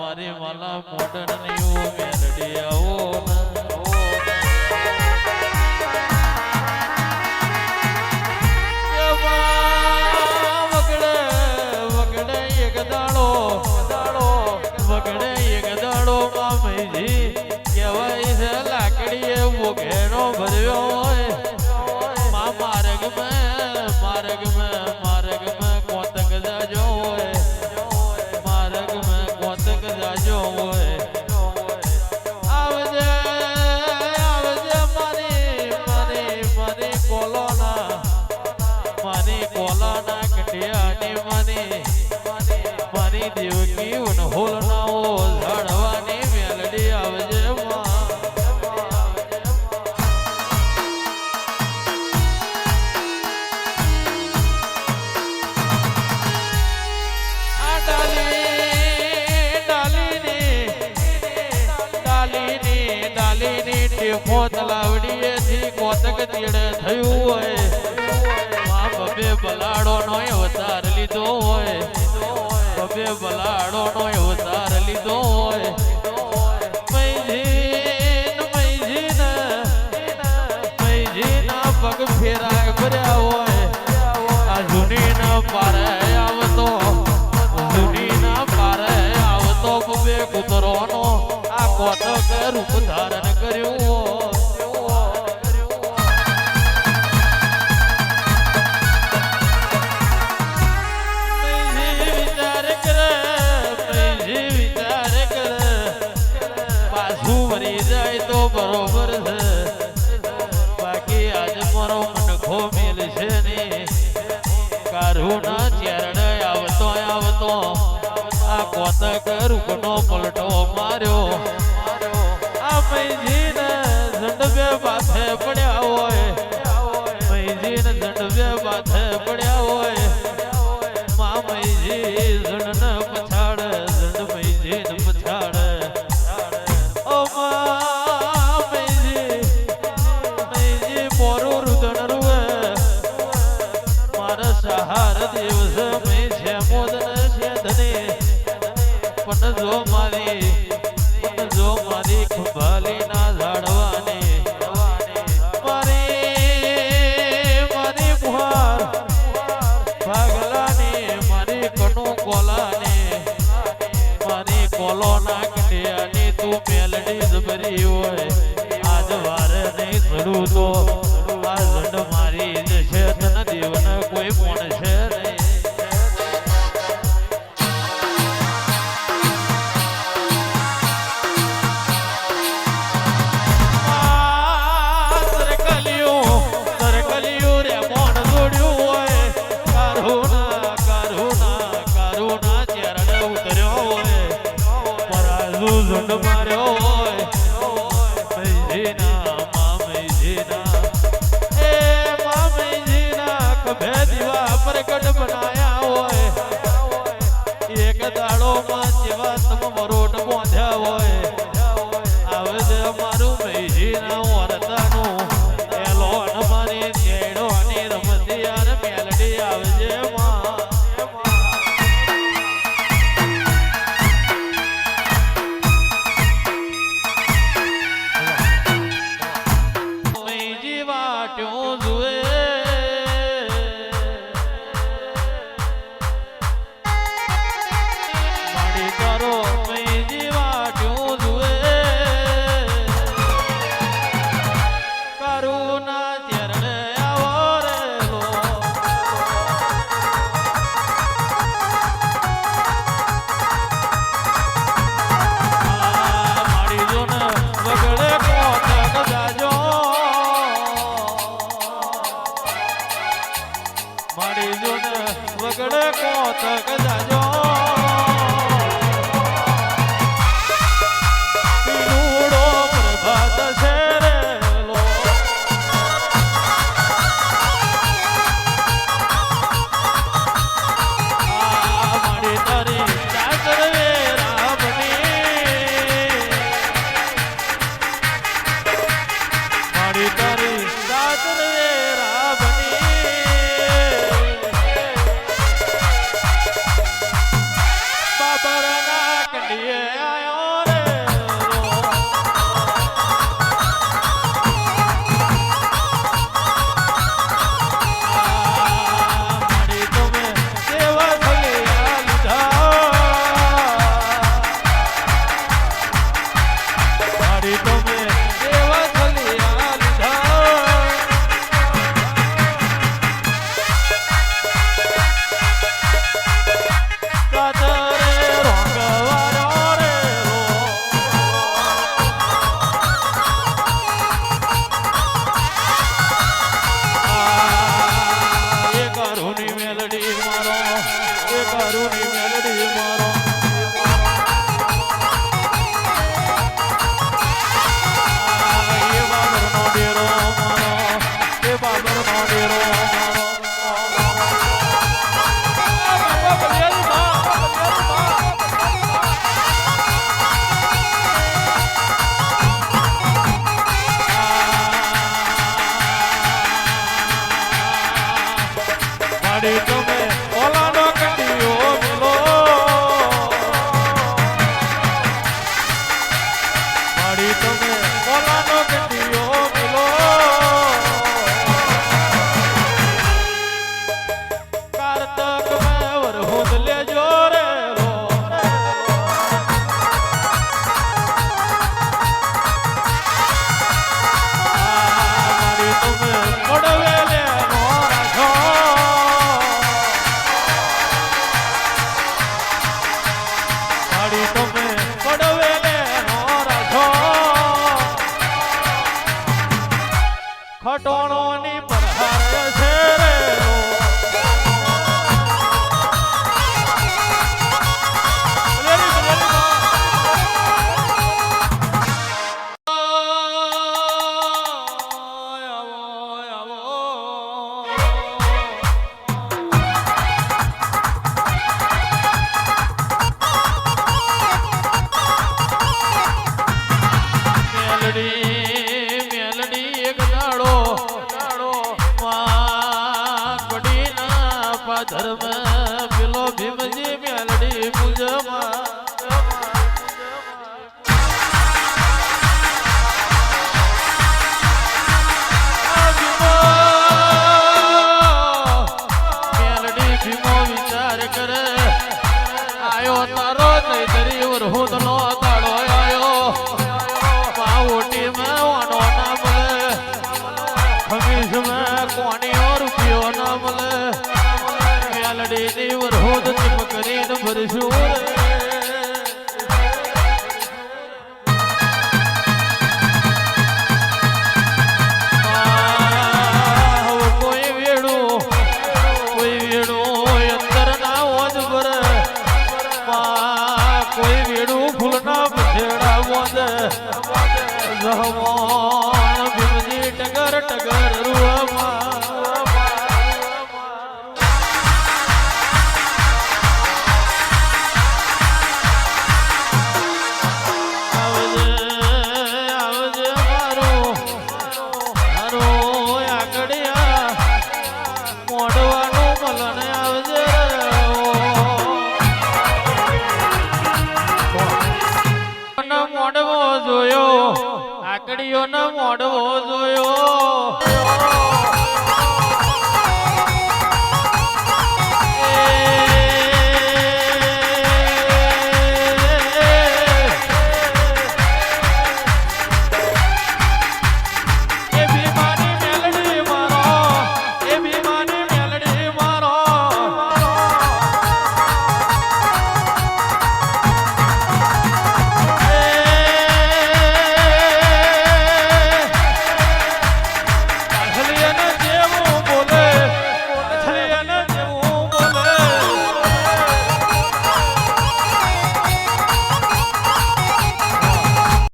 મારે માલા મોડનની મેલડી આવો ભર્યો હોય, મા માર્ગ મેં આવજે આવજે મારી મારી મારી કોલોના, મારી કોલાના કંડિયાની મારી મારી દેવકી ઉનહોલનાઓ ઝાડવાની મેલડી ડાલીની લાવડીએ થી કોતક તીડે થયું હોય. મા બબે બલાડો નો અવતાર લીધો હોય. બબે બલાડો નો અવતાર લીધો કારું ચરણ આવતો આવતો, આ કોતક રૂપનો પલટો માર્યો. આ મૈજીને ઝંડવે માથે પડ્યા હોય. મૈજીને ઝંડવે પાસે પડ્યા હોય. પણ જો મારી જો મારી ખુબાલી ના ઝાડવાની. મારી બુહાર, ભાગલાની, મારી કનુ કોલાની. મારી કંડિયાની તું મેલડી જબરી હોય. આજ વારે નહીં થયું તો ખભે દીવા પ્રગટ બનાયા. બરનાક ડીએ Daddy. ધર્મ પેલો ભીમજી મેલડી પૂજવા. ભીમો વિચાર કરે આયો તારો નહીં તરી વરહુદ નો કાગડીઓનો મોડવો જોયો.